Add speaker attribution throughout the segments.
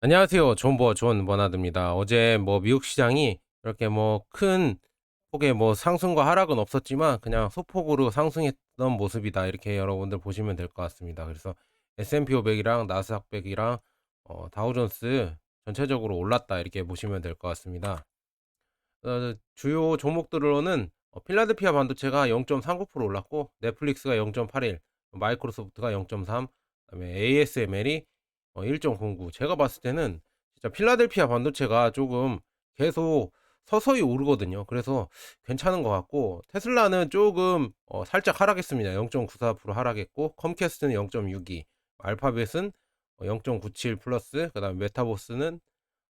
Speaker 1: 안녕하세요. 존버 존 버나드입니다. 어제 뭐 미국 시장이 이렇게 뭐 큰 폭의 뭐 상승과 하락은 없었지만 그냥 소폭으로 상승했던 모습이다. 이렇게 여러분들 보시면 될 것 같습니다. 그래서 S&P 500이랑 나스닥 100이랑 어, 다우존스 전체적으로 올랐다. 이렇게 보시면 될 것 같습니다. 어, 주요 종목들로는 어, 필라델피아 반도체가 0.39% 올랐고 넷플릭스가 0.81, 마이크로소프트가 0.3, 그다음에 ASML이 어, 1.09. 제가 봤을 때는 진짜 필라델피아 반도체가 조금 계속 서서히 오르거든요. 그래서 괜찮은 것 같고 테슬라는 조금 어, 살짝 하락했습니다. 0.94% 하락했고 컴캐스트는 0.62, 알파벳은 0.97 플러스, 그다음 메타보스는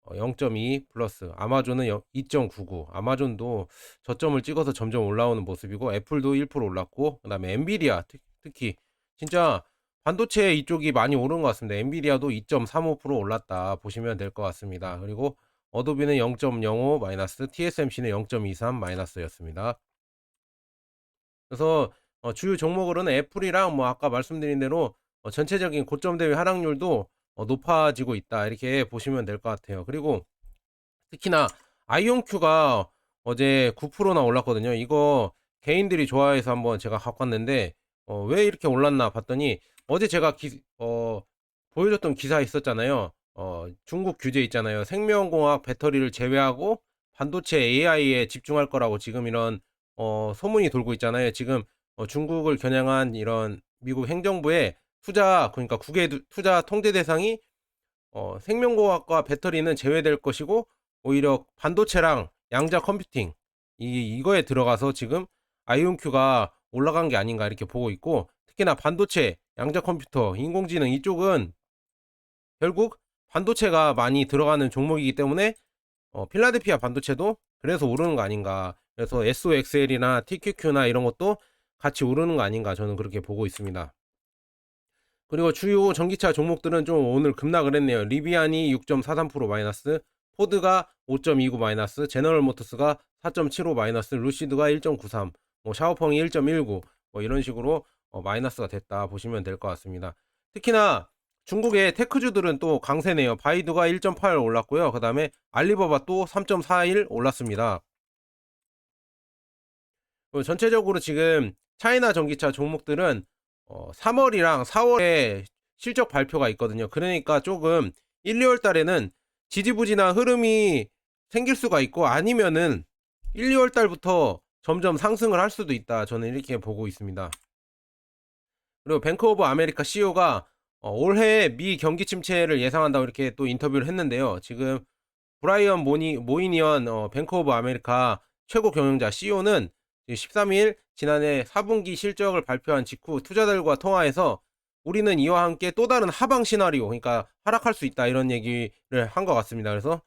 Speaker 1: 어, 0.2 플러스, 아마존은 2.99. 아마존도 저점을 찍어서 점점 올라오는 모습이고 애플도 1% 올랐고 그다음에 엔비디아 특, 특히 진짜 반도체 이쪽이 많이 오른 것 같습니다. 엔비디아도 2.35% 올랐다 보시면 될 것 같습니다. 그리고 어도비는 0.05 마이너스, TSMC는 0.23 마이너스였습니다. 그래서 어, 주요 종목으로는 애플이랑 뭐 아까 말씀드린 대로 어, 전체적인 고점 대비 하락률도 어, 높아지고 있다 이렇게 보시면 될 것 같아요. 그리고 특히나 아이온큐가 어제 9%나 올랐거든요. 이거 개인들이 좋아해서 한번 제가 갖고 왔는데 어, 왜 이렇게 올랐나 봤더니 어제 제가 기, 어, 보여줬던 기사 있었잖아요. 어, 중국 규제 있잖아요. 생명공학 배터리를 제외하고 반도체 AI에 집중할 거라고 지금 이런 어, 소문이 돌고 있잖아요. 지금 어, 중국을 겨냥한 이런 미국 행정부의 투자 그러니까 국외 투- 투자 통제 대상이 어, 생명공학과 배터리는 제외될 것이고 오히려 반도체랑 양자 컴퓨팅 이 이거에 들어가서 지금 아이온큐가 올라간 게 아닌가 이렇게 보고 있고 특히나 반도체, 양자 컴퓨터, 인공지능 이쪽은 결국 반도체가 많이 들어가는 종목이기 때문에 어, 필라델피아 반도체도 그래서 오르는 거 아닌가. 그래서 SOXL이나 TQQ나 이런 것도 같이 오르는 거 아닌가 저는 그렇게 보고 있습니다. 그리고 주요 전기차 종목들은 좀 오늘 급락을 했네요. 리비안이 6.43% 마이너스, 포드가 5.29 마이너스, 제너럴 모터스가 4.75 마이너스, 루시드가 1.93, 뭐 샤오펑이 1.19, 뭐 이런 식으로 어, 마이너스가 됐다 보시면 될 것 같습니다. 특히나 중국의 테크주들은 또 강세네요. 바이두가 1.8 올랐고요. 그 다음에 알리바바 또 3.41 올랐습니다. 전체적으로 지금 차이나 전기차 종목들은 어, 3월이랑 4월에 실적 발표가 있거든요. 그러니까 조금 1, 2월 달에는 지지부진한 흐름이 생길 수가 있고 아니면은 1, 2월 달부터 점점 상승을 할 수도 있다. 저는 이렇게 보고 있습니다. 그리고 뱅크 오브 아메리카 CEO가 어, 올해 미 경기 침체를 예상한다고 이렇게 또 인터뷰를 했는데요. 지금 브라이언 모니, 모이니언 어, 뱅크 오브 아메리카 최고 경영자 CEO는 13일 지난해 4분기 실적을 발표한 직후 투자들과 통화해서 우리는 이와 함께 또 다른 하방 시나리오, 그러니까 하락할 수 있다 이런 얘기를 한 것 같습니다. 그래서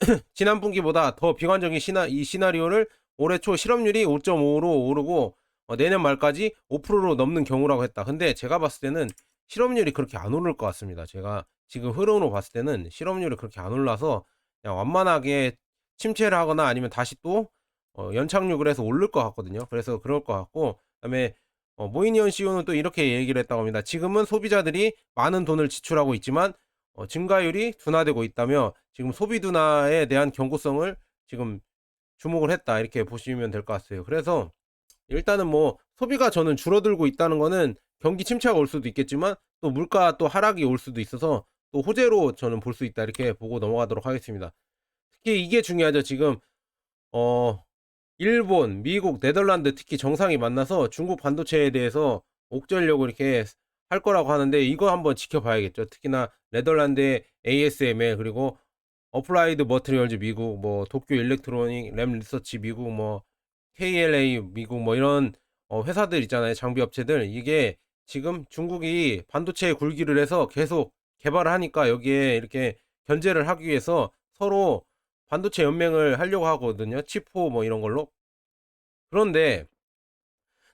Speaker 1: 지난 분기보다 더 비관적인 시나, 이 시나리오를 올해 초 실업률이 5.5로 오르고 어, 내년 말까지 5%로 넘는 경우라고 했다. 근데 제가 봤을 때는 실업률이 그렇게 안 오를 것 같습니다. 제가 지금 흐름으로 봤을 때는 실업률이 그렇게 안 올라서 그냥 완만하게 침체를 하거나 아니면 다시 또 어, 연착륙을 해서 오를 것 같거든요. 그래서 그럴 것 같고 그다음에 어, 모이니언 CEO는 또 이렇게 얘기를 했다고 합니다. 지금은 소비자들이 많은 돈을 지출하고 있지만 어, 증가율이 둔화되고 있다며 지금 소비 둔화에 대한 경고성을 지금 주목을 했다 이렇게 보시면 될 것 같아요. 그래서 일단은 뭐 소비가 저는 줄어들고 있다는 거는 경기 침체가 올 수도 있겠지만 또 물가 또 하락이 올 수도 있어서 또 호재로 저는 볼 수 있다 이렇게 보고 넘어가도록 하겠습니다. 특히 이게 중요하죠. 지금 어 일본, 미국, 네덜란드 특히 정상이 만나서 중국 반도체에 대해서 옥죄려고 이렇게 할 거라고 하는데 이거 한번 지켜봐야겠죠. 특히나 네덜란드의 ASML 그리고 어플라이드 머트리얼즈 미국, 뭐 도쿄 일렉트로닉, 램 리서치 미국, 뭐 KLA 미국 뭐 이런 어, 회사들 있잖아요. 장비 업체들 이게 지금 중국이 반도체에 굴기를 해서 계속 개발을 하니까 여기에 이렇게 견제를 하기 위해서 서로 반도체 연맹을 하려고 하거든요. 치포 뭐 이런 걸로. 그런데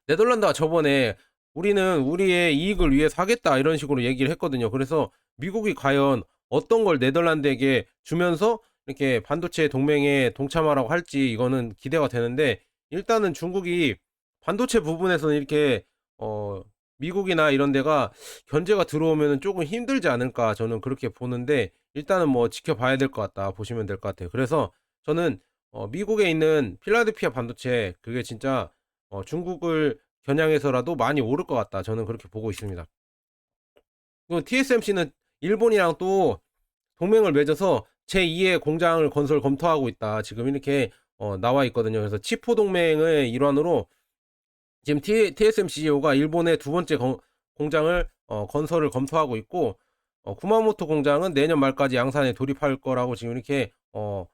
Speaker 1: 네덜란드가 저번에 우리는 우리의 이익을 위해서 하겠다 이런 식으로 얘기를 했거든요. 그래서 미국이 과연 어떤 걸 네덜란드에게 주면서 이렇게 반도체 동맹에 동참하라고 할지 이거는 기대가 되는데 일단은 중국이 반도체 부분에서는 이렇게 어 미국이나 이런 데가 견제가 들어오면은 조금 힘들지 않을까 저는 그렇게 보는데 일단은 뭐 지켜봐야 될 것 같다 보시면 될 것 같아요. 그래서 저는 어 미국에 있는 필라델피아 반도체 그게 진짜 어 중국을 겨냥해서라도 많이 오를 것 같다. 저는 그렇게 보고 있습니다. TSMC는 일본이랑 또 동맹을 맺어서 제2의 공장을 건설 검토하고 있다. 지금 이렇게 어 나와 있거든요. 그래서 치포 동맹의 일환으로 지금 T, TSMC가 일본의 두 번째 건- 공장을 어, 건설을 검토하고 있고 어, 구마모토 공장은 내년 말까지 양산에 돌입할 거라고 지금 이렇게 어,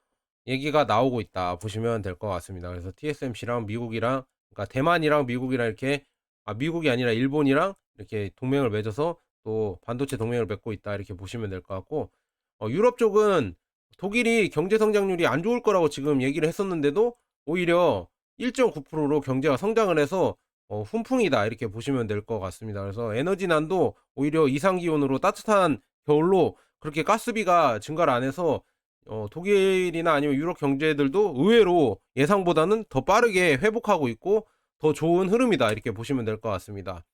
Speaker 1: 얘기가 나오고 있다 보시면 될 것 같습니다. 그래서 TSMC랑 미국이랑 그러니까 대만이랑 미국이랑 이렇게 아 미국이 아니라 일본이랑 이렇게 동맹을 맺어서 또 반도체 동맹을 맺고 있다 이렇게 보시면 될 것 같고 어, 유럽 쪽은 독일이 경제 성장률이 안 좋을 거라고 지금 얘기를 했었는데도 오히려 1.9%로 경제가 성장을 해서 어, 훈풍이다 이렇게 보시면 될 것 같습니다. 그래서 에너지난도 오히려 이상 기온으로 따뜻한 겨울로 그렇게 가스비가 증가를 안 해서 어, 독일이나 아니면 유럽 경제들도 의외로 예상보다는 더 빠르게 회복하고 있고 더 좋은 흐름이다 이렇게 보시면 될 것 같습니다.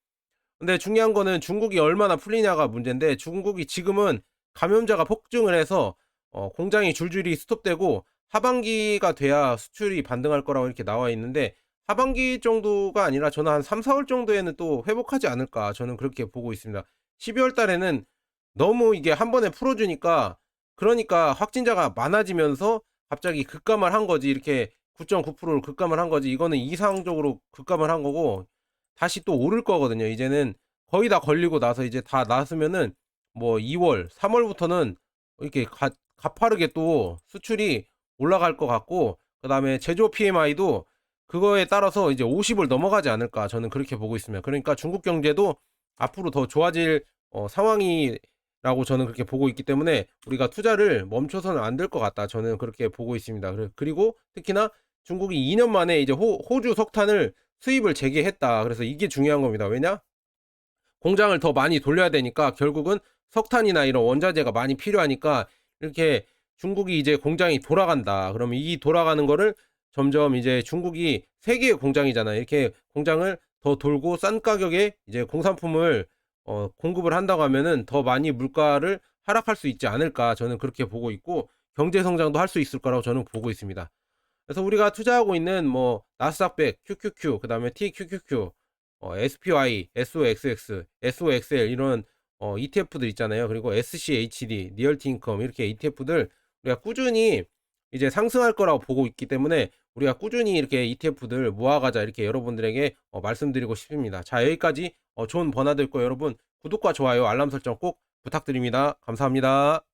Speaker 1: 근데 중요한 거는 중국이 얼마나 풀리냐가 문제인데 중국이 지금은 감염자가 폭증을 해서 어, 공장이 줄줄이 스톱되고 하반기가 돼야 수출이 반등할 거라고 이렇게 나와 있는데 하반기 정도가 아니라 저는 한 3, 4월 정도에는 또 회복하지 않을까 저는 그렇게 보고 있습니다. 12월 달에는 너무 이게 한 번에 풀어주니까 그러니까 확진자가 많아지면서 갑자기 급감을 한 거지 이렇게 9.9%를 급감을 한 거지 이거는 이상적으로 급감을 한 거고 다시 또 오를 거거든요. 이제는 거의 다 걸리고 나서 이제 다 나았으면은 뭐 2월, 3월부터는 이렇게 가, 가파르게 또 수출이 올라갈 것 같고 그 다음에 제조 PMI도 그거에 따라서 이제 50을 넘어가지 않을까 저는 그렇게 보고 있습니다. 그러니까 중국 경제도 앞으로 더 좋아질 어, 상황이라고 저는 그렇게 보고 있기 때문에 우리가 투자를 멈춰서는 안 될 것 같다. 저는 그렇게 보고 있습니다. 그리고 특히나 중국이 2년 만에 이제 호, 호주 석탄을 수입을 재개했다. 그래서 이게 중요한 겁니다. 왜냐? 공장을 더 많이 돌려야 되니까 결국은 석탄이나 이런 원자재가 많이 필요하니까 이렇게 중국이 이제 공장이 돌아간다. 그러면 이 돌아가는 거를 점점 이제 중국이 세 개의 공장이잖아요. 이렇게 공장을 더 돌고 싼 가격에 이제 공산품을 어, 공급을 한다고 하면은 더 많이 물가를 하락할 수 있지 않을까 저는 그렇게 보고 있고 경제 성장도 할 수 있을 거라고 저는 보고 있습니다. 그래서 우리가 투자하고 있는 뭐 나스닥100, QQQ, 그다음에 TQQQ, 어, SPY, SOXX, SOXL 이런 어, ETF들 있잖아요. 그리고 SCHD, 리얼티 인컴 이렇게 ETF들 우리가 꾸준히 이제 상승할 거라고 보고 있기 때문에 우리가 꾸준히 이렇게 ETF들 모아가자 이렇게 여러분들에게 어, 말씀드리고 싶습니다. 자 여기까지 어, 좋은 번화도 있고 여러분 구독과 좋아요 알람 설정 꼭 부탁드립니다. 감사합니다.